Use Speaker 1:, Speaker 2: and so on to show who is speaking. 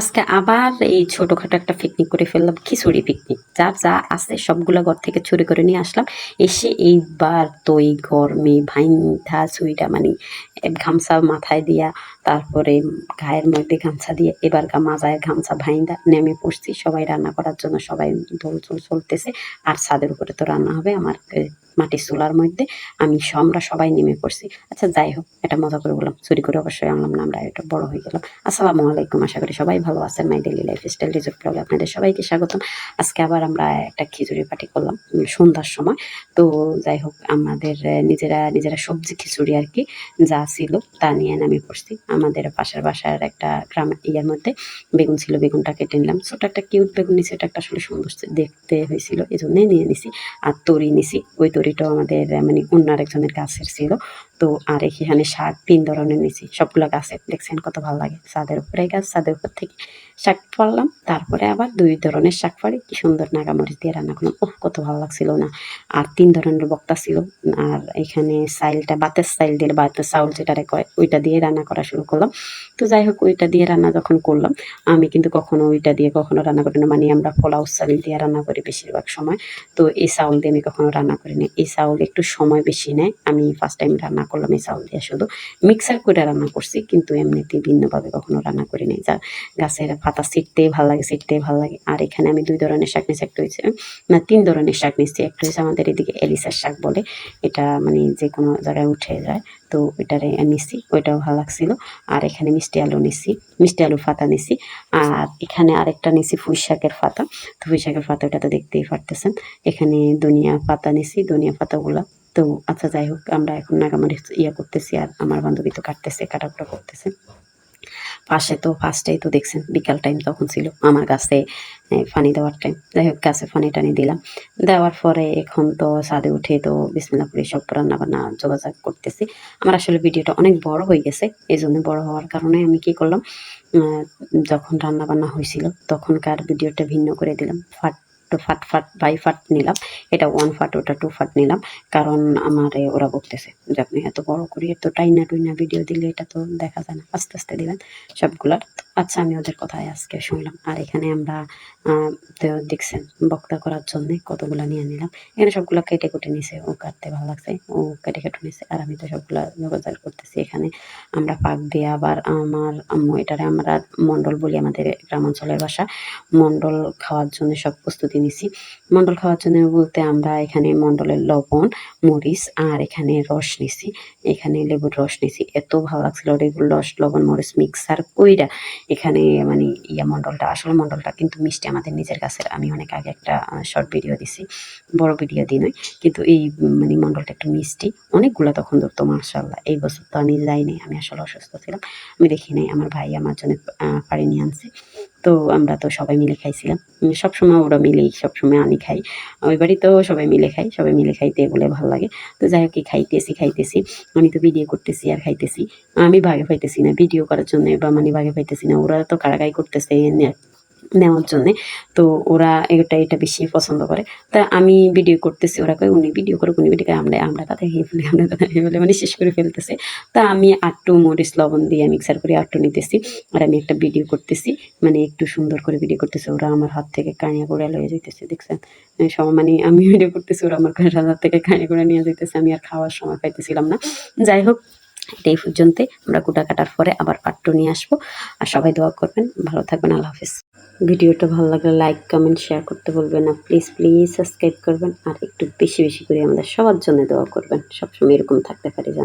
Speaker 1: আজকে আবার এই ছোটখাটো একটা পিকনিক করে ফেললাম, খিচুড়ি পিকনিক যার যা আছে সবগুলা ঘর থেকে চুরি করে নিয়ে আসলাম। এসে এইবার তো এই গরমে ভাইন্ধা সুইটা মানে গামছা মাথায় দিয়া, তারপরে গায়ের মধ্যে গামছা দিয়ে, এবার মাজায় গামছা ভাইন্দা নেমে পড়ছি। সবাই রান্না করার জন্য সবাই দোল চোল চলতেছে। আর ছাদের উপরে তো রান্না হবে, আমার মাটির চুলার মধ্যে আমি আমরা সবাই নেমে পড়ছি। আচ্ছা যাই হোক এটা মজা করে বললাম, চুরি করে অবশ্যই আনলাম না, আমরা এটা বড় হয়ে গেলাম। আসসালামু আলাইকুম, আশা করি সবাই ভালো আছেন। My daily lifestyle resort ব্লগে আপনাদের সবাইকে স্বাগতম। আজকে আবার আমরা একটা খিচুড়ি পার্টি করলাম সন্ধ্যার সময়। তো যাই হোক, আমাদের নিজেরা নিজেরা সবজি খিচুড়ি আর কি যা ছিল, তা নিয়ে নামে পড়ছি। আমাদের পাশের বাসার একটা গ্রাম, ইয়ার মধ্যে বেগুন ছিল, বেগুনটা কেটে নিলাম। ছোট একটা কিউট বেগুন নিছি ওটা একটা আসলে সুন্দর দেখতে হয়েছিল এই জন্যই নিয়ে নিছি। আর তরি নিছি, ওই তরিটাও আমাদের মানে অন্য আরেকজনের কাছের ছিল। তো আর এখানে শাক তিন ধরনের নিছি সবগুলো গাছের দেখছেন কত ভালো লাগে। ছাদের উপরে গাছ, ছাদের উপর থেকে শাক পারলাম তারপরে আবার দুই ধরনের শাক পাড়ি কি সুন্দর নাগামরিচ দিয়ে রান্না করলাম। ওহ, কত ভালো লাগছিল না। আর তিন ধরনের বক্তা ছিল। আর এখানে সাইলটা বাতের সাইল দিয়ে, বাতের চাউল যেটারে কয়, ওইটা দিয়ে রান্না করা শুরু করলাম। তো যাই হোক, ওইটা দিয়ে রান্না যখন করলাম, আমি কিন্তু কখনো ওইটা দিয়ে কখনো রান্না করি না মানে আমরা পোলাও চাল দিয়ে রান্না করি বেশিরভাগ সময়। তো এই চাউল দিয়ে আমি কখনো রান্না করিনি। এই চাউল একটু সময় বেশি নেয়। আমি ফার্স্ট টাইম রান্না করলাম, এই চাউল দিয়ে শুধু মিক্সার করে রান্না করছি, কিন্তু এমনিতে ভিন্নভাবে কখনো রান্না করিনি যা গাছের পাতা ছিটতে ভালো লাগে, ছিটতে ভালো লাগে। আর এখানে আমি দুই ধরনের শাক নিয়েছি, একটা হয়েছে না, তিন ধরনের শাক নিচ্ছি একটা হচ্ছে আমাদের এদিকে এলিসার শাক বলে, এটা মানে যে কোনো জায়গায় উঠে যায়, তো ওইটারে নিচ্ছি ওইটাও ভালো লাগছিল। আর এখানে মিষ্টি আলু নিচ্ছি মিষ্টি আলুর ফাতা নিচ্ছি আর এখানে আরেকটা নিচ্ছি ফুই শাকের ফাতা তো ফুই শাকের ফাতা ওটা তো দেখতেই পারতেছেন। এখানে ধনিয়া পাতা নিছি, ধনিয়া পাতাগুলা তো আচ্ছা যাই হোক, আমরা এখন নাগামারি ইয়ে করতেছি আর আমার বান্ধবী তো কাটতেছে, কাটাকুটা করতেছে। পাশে তো ফার্স্টেই তো দেখছেন, বিকাল টাইম তখন ছিল, আমার গাছে পানি দেওয়ার টাইম যাই হোক গাছে পানি টানি দিলাম। দেওয়ার পরে এখন তো ছাদে উঠে তো বিসমিল্লা করে সব রান্না বান্না যোগাযোগ করতেছি। আমার আসলে ভিডিওটা অনেক বড় হয়ে গেছে, এই জন্য বড় হওয়ার কারণে আমি কি করলাম যখন রান্না বান্না হয়েছিল, তখনকার ভিডিওটা ভিন্ন করে দিলাম। ফাট টু ফাট ফাট, বাই ফাট নিলাম। এটা ওয়ান ফাট, ওটা টু ফাট নিলাম। কারণ আমার ওরা বলতেছে যে, আপনি এত বড় করে এত টাইনা টুইনা ভিডিও দিলে এটা তো দেখা যায় না। আস্তে আস্তে দিবেন। সবগুলার আচ্ছা আমি ওদের কথাই আজকে শুনলাম। আর এখানে আমরা দেখছেন, বক্তা করার জন্য কতগুলা নিয়ে নিলাম। এখানে সবগুলা কেটে কুটে নিছে, ও কাটতে ভালো লাগছে, ও কেটে কেটে নিছে, আর আমি তো সবগুলা যোগাযোগ করতেছি এখানে। আমরা পাক দিয়ে আবার আমার এটারে আমরা মণ্ডল বলি আমাদের গ্রামাঞ্চলের ভাষা, মণ্ডল খাওয়ার জন্য সব প্রস্তুতি নিছি। মণ্ডল খাওয়ার জন্য বলতে আমরা এখানে মণ্ডলের লবণ, মরিচ, আর এখানে রস নিছি। এখানে লেবুর রস নিছি। এত ভালো লাগছিল, লেবুর রস, লবণ, মরিচ মিক্সার কইরা এখানে মানে ইয়া মণ্ডলটা আসলে মণ্ডলটা কিন্তু মিষ্টি আমাদের নিজের গাছের আমি অনেক আগে একটা শর্ট ভিডিও দিছি। বড় ভিডিও দিই নয়, কিন্তু এই মানে মণ্ডলটা একটু মিষ্টি। অনেকগুলো তখন ধরতো মার্শাল্লাহ এই বছর তো আমি যাইনি আমি আসলে অসুস্থ ছিলাম। আমি দেখি নাই, আমার ভাই আমার জন্য পাড়ি নিয়ে আনছে। তো আমরা তো সবাই মিলে খাইছিলাম। সবসময় ওরা মিলেই সবসময় আমি খাই। ওই বাড়িতেও সবাই মিলে খাই সবাই মিলে খাইতে বলে ভালো লাগে। তো যাই হোক খাইতেছি খাইতেছি। আমি তো ভিডিও করতেছি আর খাইতেছি। আমি ভাগে পাইতেছি না। ভিডিও করার জন্য বা মানে ভাগে পাইতেছি না। ওরা তো কারাগাই করতেছে নেওয়ার জন্যে। তো ওরা এটা এটা বেশি পছন্দ করে। তা আমি ভিডিও করতেছি ওরা কয়, উনি ভিডিও করে উনি ভিডিও করে আমরা আমরা তাতে হেয়ে ফেলি, আমরা তাতে হেয়ে ফেলে। মানে শেষ করে ফেলতেছে। তা আমি আটটু মরিচ লবণ দিয়ে মিক্সার করে আটটু নিতেছি আর আমি একটা ভিডিও করতেছি। মানে একটু সুন্দর করে ভিডিও করতেছে। ওরা আমার হাত থেকে কাঁড়িয়া করে লয়ে যাইতেছে, দেখছেন? সময় মানে আমি ভিডিও করতেছি, ওরা আমার হাত থেকে কাঁড়িয়া করে নিয়ে যাইতেছে। আমি আর খাওয়ার সময় পাইতেছিলাম না। যাই হোক এটাই পর্যন্ত আমরা কুটা কাটার পরে আবার পাট্টু নিয়ে আসব। আর সবাই দোয়া করবেন। ভালো থাকবেন। আল্লাহ হাফিজ। ভিডিওটা ভালো লাগলে লাইক কমেন্ট শেয়ার করতে বলবেন না। প্লিজ প্লিজ সাবস্ক্রাইব করবেন। আর একটু বেশি বেশি করে আমাদের সবার জন্য দোয়া করবেন। সবসময় এরকম থাকতে পারি যেন।